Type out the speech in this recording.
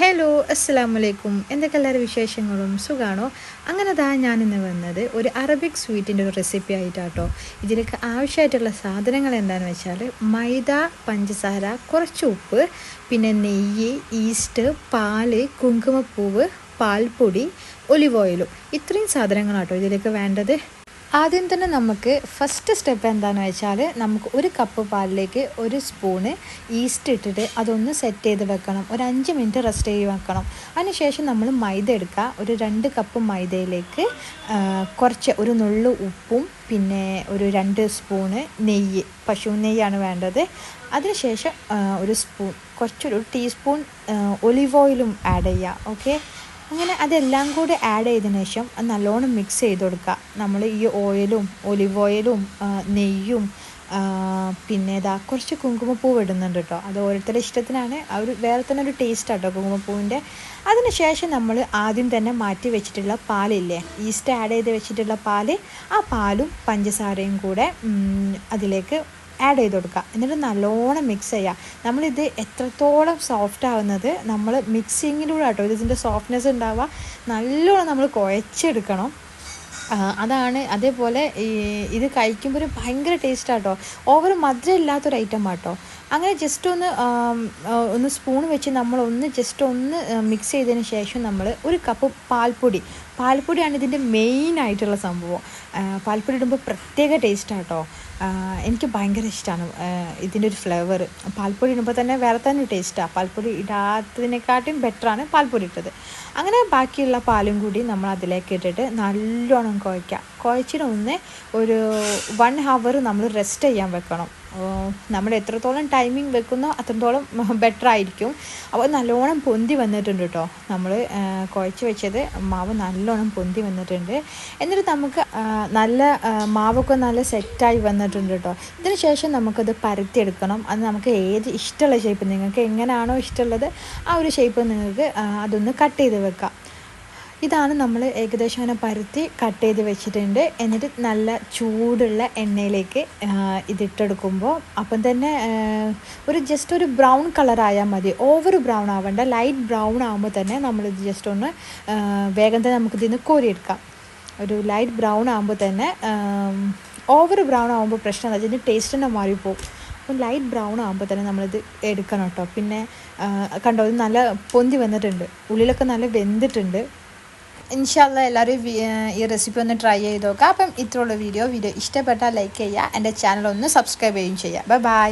Hello അസ്സാം വലൈക്കും എന്തൊക്കെ എല്ലാവരും വിശേഷങ്ങളും? സുഖാണോ? അങ്ങനെ താ ഞാനിന്ന് വന്നത് ഒരു അറബിക് സ്വീറ്റിന്റെ ഒരു റെസിപ്പി ആയിട്ടാട്ടോ. ഇതിലേക്ക് ആവശ്യമായിട്ടുള്ള സാധനങ്ങൾ എന്താണെന്ന് വെച്ചാൽ മൈദ പഞ്ചസാര കുറച്ച് ഉപ്പ് പിന്നെ നെയ്യ് ഈസ്റ്റ് പാൽ കുങ്കുമപ്പൂവ് പാൽപ്പൊടി ഒലിവ് ഓയിലും. ഇത്രയും സാധനങ്ങളാട്ടോ ഇതിലേക്ക് വേണ്ടത്. ആദ്യം തന്നെ നമുക്ക് ഫസ്റ്റ് സ്റ്റെപ്പ് എന്താണെന്ന് വെച്ചാൽ നമുക്ക് ഒരു കപ്പ് പാലിലേക്ക് ഒരു സ്പൂണ് ഈസ്റ്റ് ഇട്ടിട്ട് അതൊന്ന് സെറ്റ് ചെയ്ത് വെക്കണം. ഒരു അഞ്ച് മിനിറ്റ് റെസ്റ്റ് ചെയ്ത് വെക്കണം. അതിനുശേഷം നമ്മൾ മൈദ എടുക്കുക. ഒരു രണ്ട് കപ്പ് മൈദയിലേക്ക് കുറച്ച് ഒരു നുള്ളു ഉപ്പും പിന്നെ ഒരു രണ്ട് സ്പൂണ് നെയ്യ് പശു നെയ്യാണ് വേണ്ടത്. അതിനുശേഷം ഒരു സ്പൂൺ കുറച്ചൊരു ടീസ്പൂൺ ഒലിവ് ഓയിലും ആഡ് ചെയ്യുക. ഓക്കെ അങ്ങനെ അതെല്ലാം കൂടി ആഡ് ചെയ്തതിന് ശേഷം നല്ലോണം മിക്സ് ചെയ്ത് കൊടുക്കുക. നമ്മൾ ഈ ഓയിലും ഒലിവ് ഓയിലും നെയ്യും പിന്നെ ഇതാ കുറച്ച് കുങ്കുമപ്പൂവ് ഇടുന്നുണ്ട് കേട്ടോ. അത് ഓരോരുത്തരുടെ ഇഷ്ടത്തിനാണ്. ഒരു വേറെ തന്നെ ഒരു ടേസ്റ്റ് ആട്ടോ കുങ്കുമപ്പൂവിന്റെ. അതിനുശേഷം നമ്മൾ ആദ്യം തന്നെ മാറ്റി വെച്ചിട്ടുള്ള പാലില്ലേ ഈസ്റ്റ് ആഡ് ചെയ്ത് വെച്ചിട്ടുള്ള പാൽ ആ പാലും പഞ്ചസാരയും കൂടെ അതിലേക്ക് ആഡ് ചെയ്ത് കൊടുക്കുക. എന്നിട്ട് നല്ലോണം മിക്സ് ചെയ്യുക. നമ്മളിത് എത്രത്തോളം സോഫ്റ്റ് ആവുന്നത് നമ്മൾ മിക്സിങ്ങിലൂടെ കേട്ടോ ഇതിന്റെ സോഫ്റ്റ്നെസ് ഉണ്ടാവുക. നല്ലോണം നമ്മൾ കുഴച്ചെടുക്കണം. അതാണ് അതേപോലെ ഈ ഇത് കഴിക്കുമ്പോൾ ഒരു ഭയങ്കര ടേസ്റ്റ് ആട്ടോ. ഓവർ മധുരം ഇല്ലാത്തൊരു ഐറ്റം ആട്ടോ. അങ്ങനെ ജസ്റ്റ് ഒന്ന് ഒന്ന് സ്പൂൺ വെച്ച് നമ്മൾ ഒന്ന് ജസ്റ്റ് ഒന്ന് മിക്സ് ചെയ്തതിന് ശേഷം നമ്മൾ ഒരു കപ്പ് പാൽപ്പൊടി. പാൽപ്പൊടിയാണ് ഇതിന്റെ മെയിൻ ആയിട്ടുള്ള സംഭവം. പാൽപ്പൊടി ഇടുമ്പോൾ പ്രത്യേക ടേസ്റ്റ് ആട്ടോ. എനിക്ക് ഭയങ്കര ഇഷ്ടമാണ് ഇതിന്റെ ഒരു ഫ്ലേവർ പാൽപ്പൊടി ഇടുമ്പോൾ തന്നെ വേറെ തന്നെ ടേസ്റ്റാണ് പാൽപ്പൊടി ഇടാത്തതിനെക്കാട്ടും ബെറ്ററാണ് പാൽപ്പൊടി ഇട്ടത്. അങ്ങനെ ബാക്കിയുള്ള പാലും കൂടി നമ്മൾ അതിലേക്ക് ഇട്ടിട്ട് നല്ലോണം കുഴയ്ക്കുക കുഴച്ചിട്ട് ഒന്ന് ഒരു വൺ ഹവർ നമ്മൾ റെസ്റ്റ് ചെയ്യാൻ വെക്കണം. നമ്മൾ എത്രത്തോളം ടൈമിംഗ് വെക്കുന്നോ അത്രത്തോളം ബെറ്റർ ആയിരിക്കും. അപ്പോൾ നല്ലോണം പൊന്തി വന്നിട്ടുണ്ട് കേട്ടോ നമ്മൾ കുഴച്ച് വെച്ചത് മാവ് നല്ലോണം പൊന്തി വന്നിട്ടുണ്ട്. എന്നിട്ട് നമുക്ക് നല്ല മാവൊക്കെ നല്ല സെറ്റായി വന്നിട്ടുണ്ട് കേട്ടോ ഇതിന് ശേഷം നമുക്കത് പരത്തിയെടുക്കണം. അത് നമുക്ക് ഏത് ഇഷ്ടമുള്ള ഷേപ്പ് നിങ്ങൾക്ക് എങ്ങനെയാണോ ഇഷ്ടമുള്ളത് ആ ഒരു ഷേപ്പ് നിങ്ങൾക്ക് അതൊന്ന് കട്ട് ചെയ്ത് വെക്കാം. ഇതാണ് നമ്മൾ ഏകദേശം അങ്ങനെ പരുത്തി കട്ട് ചെയ്ത് വെച്ചിട്ടുണ്ട്. എന്നിട്ട് നല്ല ചൂടുള്ള എണ്ണയിലേക്ക് ഇതിട്ടെടുക്കുമ്പോൾ അപ്പം തന്നെ ഒരു ജസ്റ്റ് ഒരു ബ്രൗൺ കളർ ആയാൽ മതി. ഓവർ ബ്രൗൺ ആവേണ്ട. ലൈറ്റ് ബ്രൗൺ ആകുമ്പോൾ തന്നെ നമ്മൾ ഇത് ജസ്റ്റ് ഒന്ന് വേഗം തന്നെ നമുക്കിതിന്ന് കോരിയെടുക്കാം. ഒരു ലൈറ്റ് ബ്രൗൺ ആകുമ്പോൾ തന്നെ ഓവർ ബ്രൗൺ ആകുമ്പോൾ പ്രശ്നം എന്താ വെച്ചാൽ ടേസ്റ്റ് തന്നെ മാറിപ്പോവും. അപ്പം ലൈറ്റ് ബ്രൗൺ ആകുമ്പോൾ തന്നെ നമ്മളിത് എടുക്കണം കേട്ടോ. പിന്നെ കണ്ടോ ഇത് നല്ല പൊന്തി വന്നിട്ടുണ്ട്. ഉള്ളിലൊക്കെ നല്ല വെന്തിട്ടുണ്ട്. ഇൻഷാല്ല എല്ലാവരും ഈ റെസിപ്പി ഒന്ന് ട്രൈ ചെയ്ത് നോക്കാം. അപ്പം ഇത്രയുള്ള വീഡിയോ വീഡിയോ ഇഷ്ടപ്പെട്ടാൽ ലൈക്ക് ചെയ്യുക. എന്റെ ചാനൽ ഒന്ന് സബ്സ്ക്രൈബ് ചെയ്യുകയും ചെയ്യുക ബൈ ബൈ